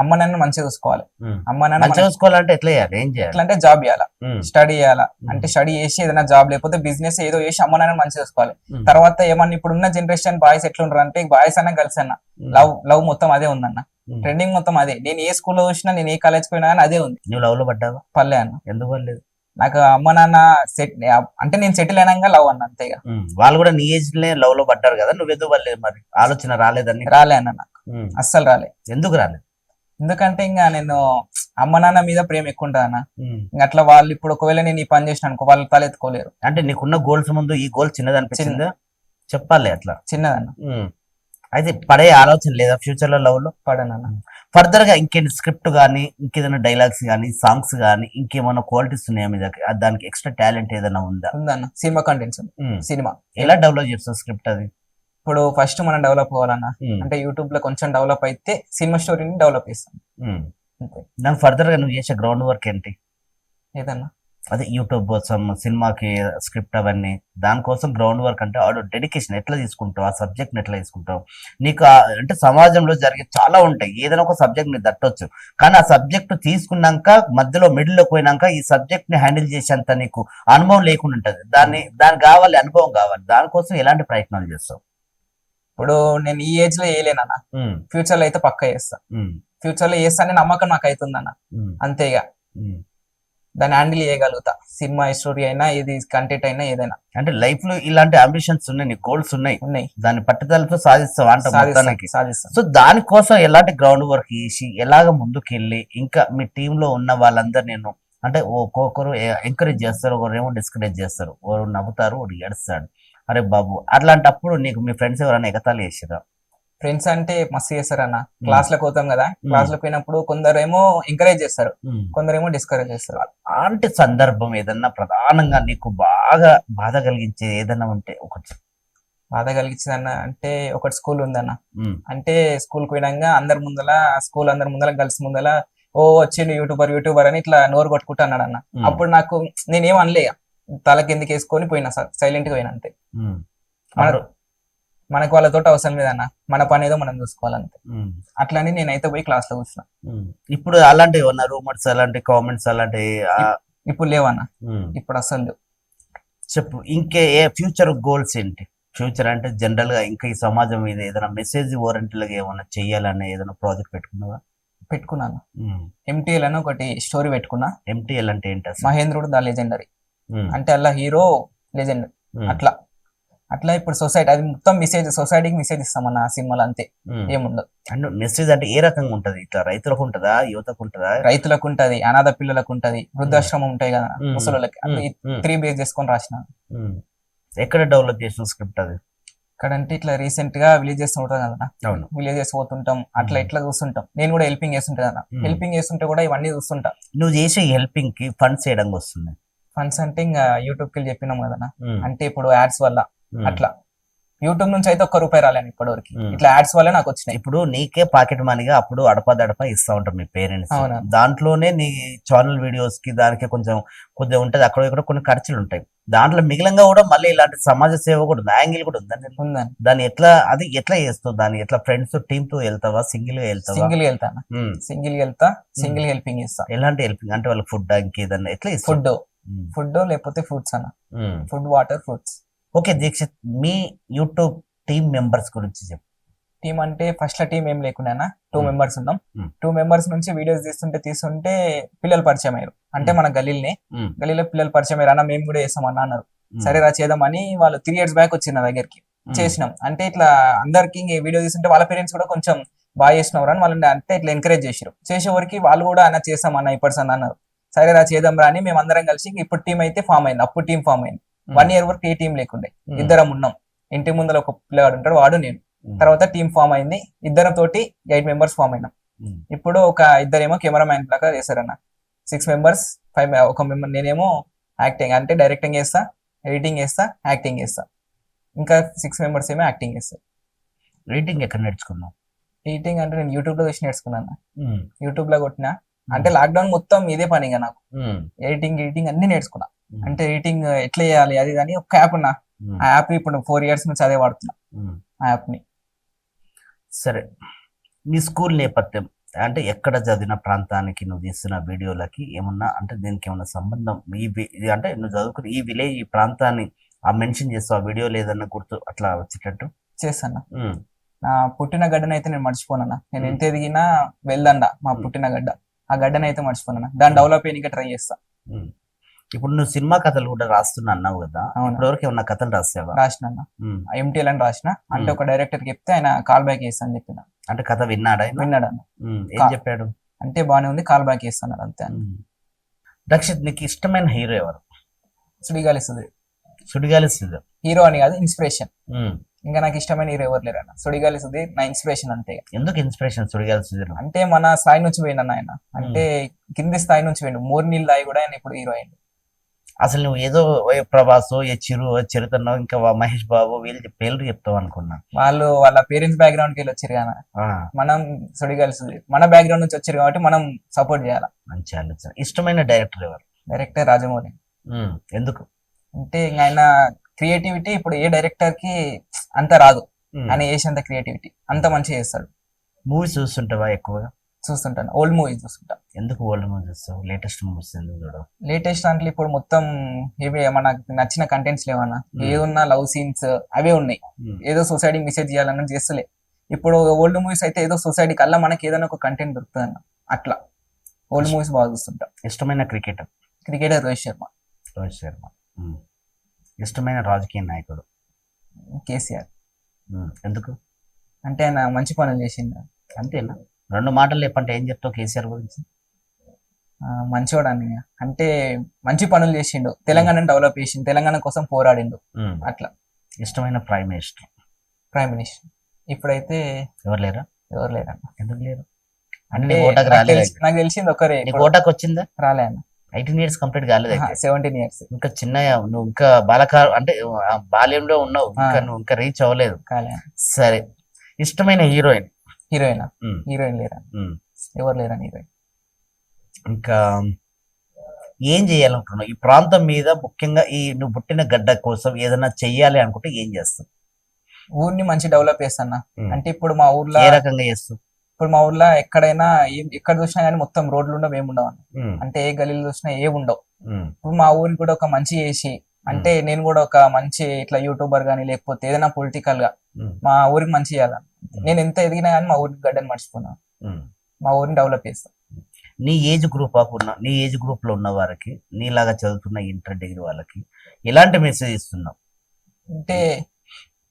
S1: అమ్మ నాన్న మంచిగా చూసుకోవాలి. అమ్మ నాన్న
S2: మంచిగా చూసుకోవాలంటే ఎట్లా చేయాలి? ఏం చేయాలి?
S1: ఎట్లా అంటే జాబ్ చేయాలా? స్టడీ చేయాలా. అంటే స్టడీ చేసి ఏదైనా జాబ్ లేకపోతే బిజినెస్ ఏదో చేసి అమ్మ నాన్న మంచిగా చూసుకోవాలి. తర్వాత ఏమన్నా ఇప్పుడున్న జనరేషన్ బాయ్స్ ఎట్లుంటారు అంటే బాయ్స్ అన్న గర్ల్స్ అన్న లవ్ లవ్ మొత్తం అదే ఉందన్న. ట్రెండింగ్ మొత్తం అదే. నేను ఏ స్కూల్లో చూసినా నేను ఏ కాలేజ్ పోయినా కానీ అదే ఉంది.
S2: నువ్వు లవ్లో పడ్డావా?
S1: పల్లె అన్న.
S2: ఎందుకు పడలేదు?
S1: నాకు అమ్మ నాన్న సెట్ అంటే నేను సెటిల్ అయినాక లవ్ అన్న అంతేగా
S2: ఉమ్, వాళ్ళు కూడా నీ ఏజ్ లే లవ్లో పడ్డారు కదా నువ్వు ఎందుకు పడలేదు మరి? ఆలోచన రాలేదని?
S1: రాలే అన్న నాకు. అస్సలు రాలే.
S2: ఎందుకు రాలేదు
S1: ఎందుకంటే ఇంకా నేను అమ్మ నాన్న మీద ప్రేమ ఎక్కువ ఉంటుంది అన్న. ఇంకా అట్లా వాళ్ళు ఇప్పుడు ఒకవేళ నేను ఈ పని చేసిన అనుకో వాళ్ళు తలెత్తుకోలేరు
S2: అంటే నీకున్న గోల్స్ ముందు ఈ గోల్ చిన్నది అనిపించిందా? చెప్పాలి అట్లా.
S1: చిన్నదన్న.
S2: అయితే పడే ఆలోచన లేదా ఫ్యూచర్లో లవ్లో?
S1: పడనన్న.
S2: ఫర్దర్గా ఇంకేంటి స్క్రిప్ట్ కానీ ఇంకేదైనా డైలాగ్స్ కానీ సాంగ్స్ కానీ ఇంకేమైనా క్వాలిటీస్ ఉన్నాయా మీ దగ్గర? దానికి ఎక్స్ట్రా టాలెంట్ ఏదైనా ఉందా?
S1: ఉందన్న. Cinema contents. సినిమా.
S2: ఎలా డెవలప్ చేస్తావు స్క్రిప్ట్ అది?
S1: ఇప్పుడు ఫస్ట్ మనం డెవలప్ అవ్వాలన్న అంటే యూట్యూబ్లో కొంచెం డెవలప్ అయితే సినిమా స్టోరీని డెవలప్ చేస్తాం.
S2: దాని ఫర్దర్గా నువ్వు చేసే గ్రౌండ్ వర్క్ ఏంటి?
S1: ఏదన్నా?
S2: అదే యూట్యూబ్ కోసం సినిమాకి స్క్రిప్ట్ అవన్నీ దానికోసం గ్రౌండ్ వర్క్ అంటే ఆడు డెడికేషన్ ఎట్లా తీసుకుంటావు ఆ సబ్జెక్ట్ ఎట్లా తీసుకుంటావు? నీకు అంటే సమాజంలో జరిగే చాలా ఉంటాయి. ఏదైనా ఒక సబ్జెక్ట్ని దట్టొచ్చు కానీ ఆ సబ్జెక్ట్ తీసుకున్నాక మధ్యలో మిడిల్లో పోయినాక ఈ సబ్జెక్ట్ని హ్యాండిల్ చేసేంత నీకు అనుభవం లేకుండా ఉంటది. దాన్ని దానికి కావాలి అనుభవం కావాలి. దానికోసం ఎలాంటి ప్రయత్నాలు చేస్తావు?
S1: ఇప్పుడు నేను ఈ ఏజ్లో వేయలేనన్న
S2: ఉమ్,
S1: ఫ్యూచర్లో అయితే పక్కా చేస్తా. ఫ్యూచర్లో చేస్తానే నమ్మకం నాకు అవుతుందన్న అంతేగా. దాన్ని హ్యాండిల్ చేయగలుగుతా. సినిమా స్టోరీ అయినా ఇది కంటెంట్ అయినా ఏదైనా.
S2: అంటే లైఫ్లో ఇలాంటి అంబిషన్స్ ఉన్నాయి నీ గోల్స్ ఉన్నాయి.
S1: ఉన్నాయి.
S2: దాని పట్టుదలతో సాధిస్తావు అంట మొత్తానికి?
S1: సాధిస్తాను
S2: సో దానికోసం ఎలాంటి గ్రౌండ్ వర్క్ చేసి ఎలాగ ముందుకెళ్ళి ఇంకా మీ టీమ్లో ఉన్న వాళ్ళందరూ నేను అంటే ఒక్కొక్కరు ఎంకరేజ్ చేస్తారు ఒకరు ఏమో డిస్కరేజ్ చేస్తారు. ఒకరు నవ్వుతారు ఒకరు ఏడుస్తాడు. అరే బాబు అట్లాంటప్పుడు నీకు మీ ఫ్రెండ్స్ ఎవరైనా ఎగతాళి చేసిరా
S1: ఫ్రెండ్స్ అంటే మస్తు చేస్తారన్న. క్లాస్లో పోతాం కదా.
S2: Hmm.
S1: క్లాస్లో పోయినప్పుడు కొందరు ఏమో ఎంకరేజ్ చేస్తారు. కొందరు ఏమో డిస్కరేజ్ చేస్తారు.
S2: అలాంటి సందర్భం ఏదన్నా ప్రధానంగా నీకు బాగా బాధ కలిగించే ఏదన్నా ఉంటే ఒకటి.
S1: బాధ కలిగించిందన్న అంటే ఒకటి స్కూల్ ఉందన్న. అంటే స్కూల్ పోయినాక అందరి ముందల స్కూల్ అందరి ముందల గర్ల్స్ ముందల ఓ వచ్చిండు యూట్యూబర్ యూట్యూబర్ అని ఇట్లా నోరు కొట్టుకుంటా అన్నాడు అన్న అప్పుడు నాకు నేనేం అనలే. తలకి ఎందుకు వేసుకొని పోయినా సార్ సైలెంట్గా పోయినా అంతే. మనకు వాళ్ళతో అవసరం లేదన్న మన పని ఏదో మనం చూసుకోవాలంతే. అట్లని నేనైతే పోయి క్లాస్లో కూర్చున్నా.
S2: ఇప్పుడు అలాంటివి ఉన్న రూమర్స్ అలాంటి కామెంట్స్ అలాంటి
S1: ఇప్పుడు లేవన్న. ఇప్పుడు అసలు లేవు.
S2: చెప్పు ఇంకే ఏ ఫ్యూచర్ గోల్స్ ఏంటి? ఫ్యూచర్ అంటే జనరల్గా ఇంకా ఈ సమాజం మీద ఏదైనా మెసేజ్ ఓరియంటెడ్గా ఏమైనా చెయ్యాలనే ఏదైనా ప్రాజెక్ట్ పెట్టుకున్నావా?
S1: పెట్టుకున్నాను. ఎంటీఎల్ అని ఒకటి స్టోరీ పెట్టుకున్నా.
S2: ఎంటీఎల్ అంటే ఏంటి
S1: మహేంద్రుడు ద లెజెండరీ అంటే అలా హీరో లెజెండ్ అట్లా. అట్లా ఇప్పుడు సొసైటీ అది మొత్తం మెసేజ్ సొసైటీకి మెసేజ్ ఇస్తామన్న ఆ సినిమాలో అంతే. ఏముండదు.
S2: అంటే మెసేజ్ అంటే ఏ రకంగా ఉంటది? ఇట్లా రైతులకు ఉంటదా? యువతకు ఉంటదా?
S1: రైతులకు ఉంటది అనాథ పిల్లలకు ఉంటది వృద్ధాశ్రమం ఉంటాయి కదా
S2: ఉమ్,
S1: త్రీ బేస్ చేసుకొని రాసిన.
S2: ఎక్కడ డెవలప్ చేసిన స్క్రిప్ట్ అది?
S1: ఇక్కడ అంటే ఇట్లా రీసెంట్గా విలేజెస్ ఉంటాం కదా. విలేజెస్ పోతుంటాం అట్లా. ఇట్లా చూస్తుంటాం. నేను కూడా హెల్పింగ్ చేస్తుంటా కదా. హెల్పింగ్ చేస్తుంటే కూడా ఇవన్నీ చూస్తుంటా.
S2: నువ్వు చేసే హెల్పింగ్కి ఫండ్స్ చేయడానికి వస్తుంది?
S1: ఫండ్స్ అంటే ఇంకా యూట్యూబ్కి చెప్పినాం కదా అంటే ఇప్పుడు యాడ్స్ వల్ల. అట్లా. యూట్యూబ్ నుంచి అయితే ఒక్క రూపాయి రాలేను ఇప్పటివరకు.
S2: ఉమ్.
S1: ఇట్లా యాడ్స్ వల్ల నాకు వచ్చినాయి.
S2: ఇప్పుడు నీకే పాకెట్ మనీగా అప్పుడు అడపదడప ఇస్తా ఉంటారు మీ పేరెంట్స్. దాంట్లోనే నీ ఛానల్ వీడియోస్కి దానికి కొంచెం కొద్దిగా ఉంటది. అక్కడ ఇక్కడ కొన్ని ఖర్చులు ఉంటాయి. దాంట్లో మిగిలినంగా కూడా మళ్ళీ ఇలాంటి సమాజ సేవ కూడా ఉంది యాంగిల్ కూడా ఉందండి
S1: ఉందని
S2: దాన్ని ఎట్లా అది ఎట్లా చేస్తావు? దాన్ని ఎట్లా ఫ్రెండ్స్ టీమ్తో వెళ్తావా? సింగిల్గా వెళ్తావా?
S1: సింగిల్ వెళ్తాను?
S2: ఉమ్.
S1: సింగిల్ వెళ్తా సింగిల్ హెల్పింగ్ ఇస్తా
S2: ఎలాంటి హెల్పింగ్ అంటే వాళ్ళకి ఫుడ్ ఇంకేదన్నా ఎట్లా
S1: ఫుడ్. ఫుడ్ లేకపోతే ఫ్రూట్స్ అన్న. Food water fruits
S2: okay Dikshit మీ యూట్యూబ్ టీమ్ మెంబర్స్ గురించి చెప్పు
S1: టీం అంటే ఫస్ట్ టీం ఏం లేకుండా టూ. మెంబర్స్ ఉన్నాం. టూ మెంబర్స్ నుంచి వీడియోస్ తీస్తుంటే తీస్తుంటే పిల్లలు పరిచయం అయ్యారు అంటే. మన గలీల్ని. గలీలో పిల్లలు పరిచయం అయ్యారు అన్న మేము కూడా చేస్తాం అన్న అన్నారు. సరే రా చేద్దామని వాళ్ళు త్రీ ఇయర్స్ బ్యాక్ వచ్చిన నా దగ్గరికి. చేసినాం అంటే ఇట్లా అందరికి వీడియో తీస్తుంటే వాళ్ళ పేరెంట్స్ కూడా కొంచెం బాగా చేసినవారు అని వాళ్ళని అంటే ఇట్లా ఎంకరేజ్ చేసారు చేసేవరకు వాళ్ళు కూడా అన్న చేస్తాం అన్న ఇప్పటి అన్న అన్నారు సరే రా చేద్దాం రా అని మేము అందరం కలిసి ఇప్పుడు టీం అయితే ఫామ్ అయింది అప్పుడు టీం ఫామ్ అయింది. వన్ ఇయర్ వరకు ఏ టీం లేకుండే.
S2: ఉమ్.
S1: ఇద్దరం ఉన్నాం. ఇంటి ముందర ఒక పిల్లగాడు ఉంటాడు వాడు నేను.
S2: ఉమ్.
S1: తర్వాత టీం ఫామ్ అయింది. ఇద్దరం తోటి ఎయిట్ మెంబర్స్ ఫామ్ అయినాం. ఇప్పుడు ఒక ఇద్దరేమో కెమెరామ్యాన్ లాగా చేశారన్న. సిక్స్ మెంబర్స్ ఫైవ్ ఒక మెంబర్ నేనేమో యాక్టింగ్ అంటే డైరెక్టింగ్ చేస్తా ఎడిటింగ్ చేస్తా యాక్టింగ్ చేస్తా. ఇంకా సిక్స్ మెంబర్స్ ఏమో యాక్టింగ్ చేస్తారు.
S2: రీడింగ్ ఎక్కడ నేర్చుకున్నావు?
S1: ఎడిటింగ్ అంటే నేను యూట్యూబ్లో చూసి నేర్చుకున్నాను. యూట్యూబ్లో కొట్టిన. అంటే లాక్డౌన్ మొత్తం ఇదే పని ఇక నాకు. ఎడిటింగ్ ఎడిటింగ్ అన్ని నేర్చుకున్నా. అంటే ఎడిటింగ్ ఎట్లా చేయాలి అది కానీ ఒక యాప్ ఉన్నా
S2: ఉమ్.
S1: ఆ యాప్ ఇప్పుడు ఫోర్ ఇయర్స్ నుంచి అదే వాడుతున్నా
S2: ఉమ్.
S1: ఆ యాప్ని
S2: సరే నీ స్కూల్ నేపథ్యం అంటే ఎక్కడ చదివిన ప్రాంతానికి నువ్వు తీస్తున్న వీడియోలకి ఏమన్నా అంటే దీనికి ఏమన్నా సంబంధం ఈ అంటే నువ్వు చదువుకుని ఈ విలేజ్ ఈ ప్రాంతాన్ని ఆ మెన్షన్ చేస్తావు ఆ వీడియో లేదన్న గుర్తు అట్లా వచ్చేటట్టు
S1: చేస్తాను. నా పుట్టిన గడ్డను అయితే నేను మర్చిపోనన్నా నేను
S2: Hmm.
S1: ఎంత ఎదిగినా వెళ్దండ మా
S2: Hmm.
S1: పుట్టిన గడ్డ ఆ గడ్డను అయితే మర్చిపోనన్నా దాన్ని
S2: Hmm.
S1: డెవలప్ అయ్యి ట్రై చేస్తా
S2: ఉమ్. ఇప్పుడు నువ్వు సినిమా కథలు కూడా రాస్తున్నా అన్నావు కదా. ఇప్పటివరకు ఏమన్నా కథలు రాసావా?
S1: రాసిన. ఎంటీఎల్ అని రాసిన. అంటే. ఒక డైరెక్టర్ చెప్తే ఆయన కాల్ బ్యాక్ చేస్తా అని చెప్పిన.
S2: అంటే కథ విన్నాడా?
S1: విన్నాడు.
S2: ఏం చెప్పాడు?
S1: అంటే బానే ఉంది కాల్ బ్యాక్ చేస్తున్నారు అంతే.
S2: రక్షిత్ నీకు ఇష్టమైన హీరో ఎవరు?
S1: సుడిగాలి సుధీర్.
S2: సుడిగాలి సుధీర్.
S1: హీరో అని కాదు ఇన్స్పిరేషన్. ఇంకా నాకు ఇష్టమైన హీరో ఎవరు లేరు అన్న సుడిగాలి సుధీర్ నా ఇన్స్పిరేషన్ అంతే
S2: ఎందుకు ఇన్స్పిరేషన్ సుడిగాలి సుధీర్?
S1: అంటే మన స్థాయి నుంచి పోయిన ఆయన. అంటే కింది స్థాయి నుంచి పోయిండు. మూడు నీళ్ళు కూడా ఆయన ఇప్పుడు హీరో అయిండు.
S2: అసలు నువ్వు ఏదో ప్రభాస్ ఏ చిరు ఏ చిరుతనో ఇంకా మహేష్ బాబు వీళ్ళు పేర్లు చెప్తావు అనుకున్నా.
S1: వాళ్ళు వాళ్ళ పేరెంట్స్ బ్యాక్గ్రౌండ్కి వెళ్ళి వచ్చారు కదా మనం సుడిగాలి సుధీర్ మన బ్యాక్గ్రౌండ్ నుంచి వచ్చారు కాబట్టి మనం సపోర్ట్ చేయాలి?
S2: మంచి ఆలోచన. ఇష్టమైన డైరెక్టర్ ఎవరు?
S1: డైరెక్టర్ రాజమౌళి.
S2: ఎందుకు?
S1: అంటే ఇంక ఆయన క్రియేటివిటీ ఇప్పుడు ఏ డైరెక్టర్కి అంత రాదు. ఆయన చేసేంత క్రియేటివిటీ అంత మంచిగా చేస్తాడు.
S2: మూవీస్ చూస్తుంటావా ఎక్కువగా?
S1: చూస్తుంటాను. ఓల్డ్ మూవీస్ చూస్తుంటా
S2: ఎందుకు ఓల్డ్ మూవీస్ చూస్తావు? లేటెస్ట్ మూవీస్ ఎందుకు చూడవు?
S1: లేటెస్ట్ దాంట్లో ఇప్పుడు మొత్తం ఇవి మనకు నచ్చిన కంటెంట్స్ లేవన్నా
S2: Hmm.
S1: ఏదున్నా లవ్ సీన్స్ అవే ఉన్నాయి.
S2: ఉమ్,
S1: ఏదో సొసైటీ మెసేజ్ చేయాలన్న చేస్తలే. ఇప్పుడు ఓల్డ్ మూవీస్ అయితే ఏదో సొసైటీ కల్లా మనకి ఏదైనా ఒక కంటెంట్ దొరుకుతుంది అన్న. అట్లా. ఓల్డ్ మూవీస్ బాగా చూస్తుంటా.
S2: ఇష్టమైన క్రికెటర్
S1: క్రికెటర్ రోహిత్ శర్మ.
S2: రోహిత్ శర్మ. ఉమ్. ఇష్టమైన రాజకీయ నాయకుడు?
S1: కేసీఆర్.
S2: ఉమ్, ఎందుకు?
S1: అంటే ఆయన మంచి పనులు చేసిండు.
S2: అంతేనా? రెండు మాటలు చెప్పంటే ఏం చెప్తావు కేసీఆర్ గురించి?
S1: మంచివాడు అన్నయ్య అంటే మంచి పనులు చేసిండు. తెలంగాణను డెవలప్ చేసిండు. తెలంగాణ కోసం పోరాడిండు. అట్లా.
S2: ఇష్టమైన ప్రైమ్ మినిస్టర్.
S1: Prime minister. ఇప్పుడైతే
S2: ఎవరు లేరా?
S1: ఎవరు లేరన్న.
S2: ఎందుకు లేరు?
S1: అంటే నాకు తెలిసింది ఒకరే
S2: నీకు ఓటాకు వచ్చిందా?
S1: రాలే అన్న.
S2: ఎయిటీన్ ఇయర్స్ కంప్లీట్ కాలేదు.
S1: సెవెంటీన్ ఇయర్స్
S2: ఇంకా చిన్న నువ్వు ఇంకా బాలకారు అంటే బాల్యంలో ఉన్నావు. ఇంకా. నువ్వు ఇంకా రీచ్ అవ్వలేదు.
S1: కాలే
S2: సరే. ఇష్టమైన హీరోయిన్?
S1: హీరోయిన్. హీరోయిన్ లేరా? ఎవరు లేరని హీరోయిన్?
S2: ఇంకా ఏం చేయాలనుకుంటున్నావు? ఈ ప్రాంతం మీద ముఖ్యంగా ఈ నువ్వు పుట్టిన గడ్డ కోసం ఏదైనా చెయ్యాలి అనుకుంటే ఏం చేస్తావు?
S1: ఊరిని మంచి డెవలప్ చేస్తాను. అంటే ఇప్పుడు మా ఊర్లో
S2: ఏ రకంగా చేస్తావు?
S1: ఇప్పుడు మా ఊర్లో ఎక్కడైనా ఎక్కడ చూసినా కానీ మొత్తం రోడ్లు ఉండవు ఏమి ఉండవు అన్న.
S2: ఉమ్,
S1: అంటే ఏ గలీలు చూసినా ఏ ఉండవు. ఇప్పుడు మా ఊరికి కూడా ఒక మంచి చేసి అంటే నేను కూడా ఒక మంచి ఇట్లా యూట్యూబర్ గానీ లేకపోతే ఏదైనా
S2: పొలిటికల్గా
S1: మా ఊరికి మంచి చేయాలని నేను ఎంత ఎదిగినా కానీ మా ఊరికి గడ్డని మర్చిపోయినా
S2: ఉమ్.
S1: మా ఊరిని డెవలప్ చేస్తాను
S2: నీ ఏజ్ గ్రూప్ ఆఫ్ ఉన్న నీ ఏజ్ గ్రూప్లో ఉన్న వారికి నీలాగా చదువుతున్న ఇంటర్ డిగ్రీ వాళ్ళకి ఎలాంటి మెసేజ్ ఇస్తున్నావు?
S1: అంటే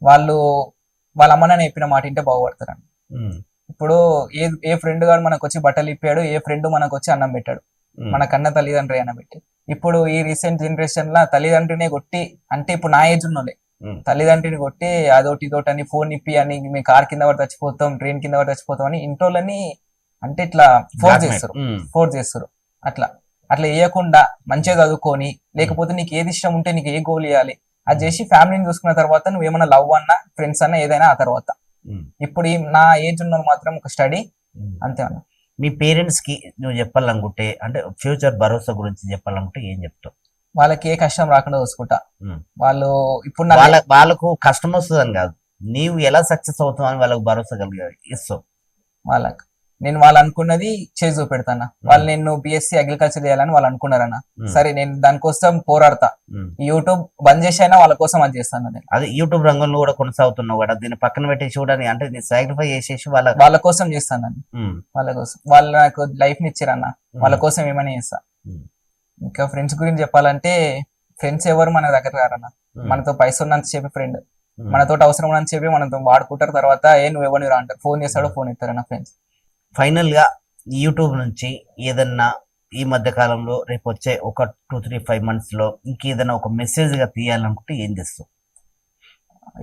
S1: వాళ్ళు వాళ్ళ అమ్మ నాన్న చెప్పిన మాట వింటే బాగుపడతారు
S2: ఉమ్,
S1: ఇప్పుడు ఏ ఏ ఫ్రెండ్ గారు మనకు వచ్చి బట్టలు ఇప్పాడు ఏ ఫ్రెండ్ మనకు వచ్చి అన్నం పెట్టాడు. మన కన్న తల్లిదండ్రి అన్న పెట్టి. ఇప్పుడు ఈ రీసెంట్ జనరేషన్ లా తల్లిదండ్రిని కొట్టి అంటే ఇప్పుడు నా ఏజ్
S2: ఉమ్,
S1: తల్లిదండ్రిని కొట్టి అదొకటి ఇదోటి అని ఫోన్ ఇప్పి అని మీ కార్ కింద పడి చచ్చిపోతాం ట్రైన్ కింద పడి చచ్చిపోతాం అని ఇంటోళ్ళని అంటే ఇట్లా ఫోర్స్. చేస్తారు. ఫోర్స్ చేస్తారు. అట్లా. అట్లా వేయకుండా మంచిగా చదువుకొని లేకపోతే నీకు ఏది ఇష్టం ఉంటే నీకు ఏ గోల్ ఇవ్వాలి అది చేసి ఫ్యామిలీని చూసుకున్న తర్వాత నువ్వు ఏమైనా లవ్ అన్నా ఫ్రెండ్స్ అన్నా ఏదైనా ఆ తర్వాత. ఇప్పుడు నా ఏజ్ ఉన్న మాత్రం ఒక స్టడీ. అంతే అన్న.
S2: మీ పేరెంట్స్కి నువ్వు చెప్పాలనుకుంటే అంటే ఫ్యూచర్ భరోసా గురించి చెప్పాలనుకుంటే ఏం చెప్తావు?
S1: వాళ్ళకి ఏ కష్టం రాకుండా చూసుకుంటా. వాళ్ళు ఇప్పుడు
S2: వాళ్ళ వాళ్ళకు కష్టం వస్తుందని కాదు. నీవు ఎలా సక్సెస్ అవుతావు అని వాళ్ళకు భరోసా కలిగి ఇస్తావు.
S1: వాళ్ళకి. నేను వాళ్ళు అనుకున్నది చేసి చూపెడతాను. వాళ్ళు నేను బిఎస్సీ అగ్రికల్చర్ చేయాలని వాళ్ళు అనుకున్నారన్న సరే నేను దానికోసం పోరాడతా. యూట్యూబ్ బంద్ చేసి అయినా వాళ్ళ కోసం అది చేస్తాను నేను.
S2: అదే యూట్యూబ్ రంగంలో కూడా కొనసాగుతున్నావు కదా. దీన్ని పక్కన పెట్టి చూడని అంటే నీ సాక్రిఫై చేసేసి వాళ్ళ
S1: వాళ్ళ కోసం చేస్తాను నేను. వాళ్ళ కోసం. వాళ్ళు నాకు లైఫ్ని ఇచ్చారన్న.
S2: ఉమ్,
S1: వాళ్ళ కోసం ఏమైనా చేస్తా. ఇంకా ఫ్రెండ్స్ గురించి చెప్పాలంటే ఫ్రెండ్స్ ఎవరు మన దగ్గర రారన్న.
S2: ఉమ్,
S1: మనతో పైసలు ఉన్నంత చెప్పి ఫ్రెండ్
S2: ఉమ్.
S1: మనతో అవసరం ఉన్నంత చెప్పి మనతో వాడుకుంటారు. తర్వాత ఏ నువ్వు ఎవరిని రా అంటారు. ఫోన్ చేస్తాడో ఫోన్ ఇస్తారన్న ఫ్రెండ్స్
S2: ఫైనల్గా యూట్యూబ్ నుంచి ఏదన్నా ఈ మధ్య కాలంలో రేపు వచ్చే ఒక టూ త్రీ ఫైవ్ మంత్స్లో ఇంకేదైనా ఒక మెసేజ్గా తీయాలనుకుంటే ఏం చేస్తావు?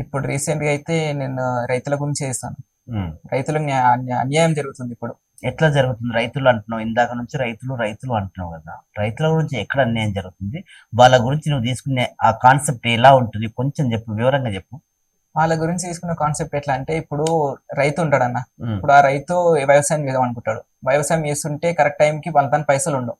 S1: ఇప్పుడు రీసెంట్గా అయితే నేను రైతుల గురించి చేస్తాను.
S2: ఉమ్.
S1: రైతులకు న్యా- అన్యా- అన్యాయం జరుగుతుంది ఇప్పుడు.
S2: ఎట్లా జరుగుతుంది? రైతులు అంటున్నావు. ఇందాక నుంచి రైతులు రైతులు అంటున్నావు కదా. రైతుల గురించి ఎక్కడ అన్యాయం జరుగుతుంది? వాళ్ళ గురించి నువ్వు తీసుకునే ఆ కాన్సెప్ట్ ఎలా ఉంటుంది? కొంచెం చెప్పు వివరంగా చెప్పు.
S1: వాళ్ళ గురించి తీసుకున్న కాన్సెప్ట్ ఎట్లా అంటే ఇప్పుడు రైతు ఉంటాడన్న
S2: ఉమ్,
S1: ఇప్పుడు ఆ రైతు వ్యవసాయం చేద్దాం అనుకుంటాడు. వ్యవసాయం చేస్తుంటే కరెక్ట్ టైం కి వాళ్ళ తన పైసలు ఉండవు.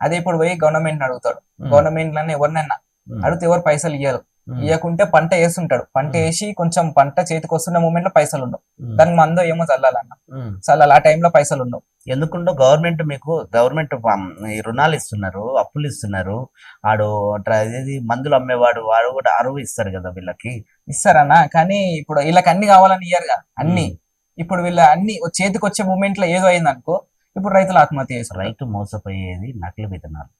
S1: అదే ఇప్పుడు పోయి గవర్నమెంట్ అడుగుతాడు. గవర్నమెంట్లోనే ఎవరినైనా అడిగితే ఎవరు పైసలు ఇయ్యరు.
S2: ఉమ్,
S1: ఇవ్వకుంటే పంట వేస్తుంటాడు. పంట
S2: ఉమ్.
S1: వేసి కొంచెం పంట చేతికి వస్తున్న మూమెంట్లో పైసలు ఉండవు.
S2: ఉమ్,
S1: దానికి మందో ఏమో చల్లాలన్న. చల్లాలి ఆ టైంలో పైసలు ఉండవు.
S2: ఎందుకుంటో గవర్నమెంట్ మీకు గవర్నమెంట్ రుణాలు ఇస్తున్నారు అప్పులు ఇస్తున్నారు. ఆడు ఇది మందులు అమ్మేవాడు వాడు కూడా అరువు ఇస్తారు కదా వీళ్ళకి.
S1: ఇస్తారన్న కానీ ఇప్పుడు వీళ్ళకి అన్ని కావాలని ఇయ్యరుగా అన్ని. ఇప్పుడు వీళ్ళ అన్ని చేతికి వచ్చే మూమెంట్లో ఏదో అయింది అనుకో ఇప్పుడు రైతులు ఆత్మహత్య చేస్తారు.
S2: రైతు మోసపోయేది నకిలీ విత్తనాలు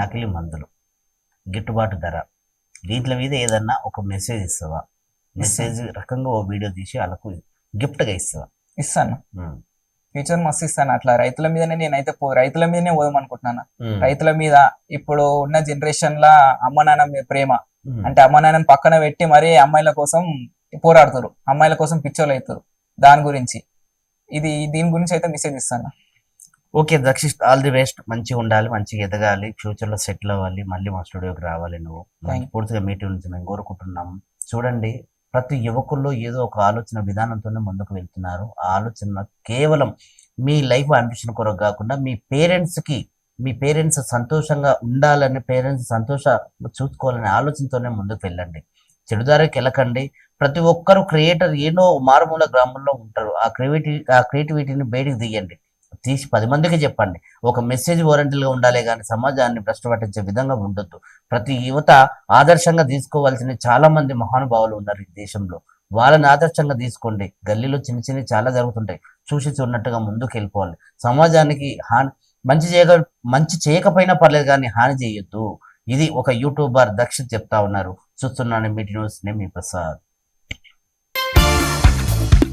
S2: నకిలీ మందులు గిట్టుబాటు ధర. దీంట్ల మీద ఏదన్నా ఒక మెసేజ్ ఇస్తావా? మెసేజ్ రకంగా ఓ వీడియో తీసి వాళ్ళకు gift గా ఇస్తావా?
S1: ఇస్తాను. ఫ్యూచర్ మస్తు ఇస్తాను అట్లా. రైతుల మీదనే నేనైతే పో రైతుల మీదనే పోదాం అనుకుంటున్నాను
S2: ఉమ్,
S1: రైతుల మీద ఇప్పుడు ఉన్న జనరేషన్ లా అమ్మ నాన్న ప్రేమ.
S2: ఉమ్.
S1: అంటే అమ్మ నాన్నని పక్కన పెట్టి మరీ అమ్మాయిల కోసం పోరాడుతారు. అమ్మాయిల కోసం పిచ్చోళ్ళు అవుతారు. దాని గురించి. ఇది దీని గురించి అయితే మెసేజ్ ఇస్తాను.
S2: Okay Dakshish all the best. మంచిగా ఉండాలి మంచిగా ఎదగాలి ఫ్యూచర్లో సెటిల్ అవ్వాలి మళ్ళీ మా స్టూడియోకి రావాలి నువ్వు. పూర్తిగా మీటి నుంచి మేము కోరుకుంటున్నాం. చూడండి ప్రతి యువకుల్లో ఏదో ఒక ఆలోచన విధానంతోనే ముందుకు వెళ్తున్నారు. ఆ ఆలోచన కేవలం మీ లైఫ్ అంబిషన్ కొరకు కాకుండా మీ పేరెంట్స్కి మీ పేరెంట్స్ సంతోషంగా ఉండాలని పేరెంట్స్ సంతోష చూసుకోవాలనే ఆలోచనతోనే ముందుకు వెళ్ళండి. చెడుదారికి వెళ్ళకండి. ప్రతి ఒక్కరు క్రియేటర్ ఏనో మారుమూల గ్రామంలో ఉంటారు. ఆ క్రియేటివిటీ ఆ క్రియేటివిటీని బయటికి తీయండి. తీసి పది మందికి చెప్పండి. ఒక మెసేజ్ ఓరెంటల్గా ఉండాలి కానీ సమాజాన్ని భ్రష్టు పట్టించే విధంగా ఉండొద్దు. ప్రతి యువత ఆదర్శంగా తీసుకోవాల్సిన చాలా మంది మహానుభావులు ఉన్నారు ఈ దేశంలో. వాళ్ళని ఆదర్శంగా తీసుకోండి. గల్లీలో చిన్న చిన్న చాలా జరుగుతుంటాయి. చూసి చూడనట్టుగా ముందుకు వెళ్ళిపోవాలి. సమాజానికి హాని మంచి చేయక మంచి చేయకపోయినా పర్లేదు కానీ హాని చేయొద్దు. ఇది ఒక యూట్యూబర్ దక్షిత్ చెప్తా ఉన్నారు. చూస్తున్నాను మీటి న్యూస్ నేమి మీ ప్రసాద్.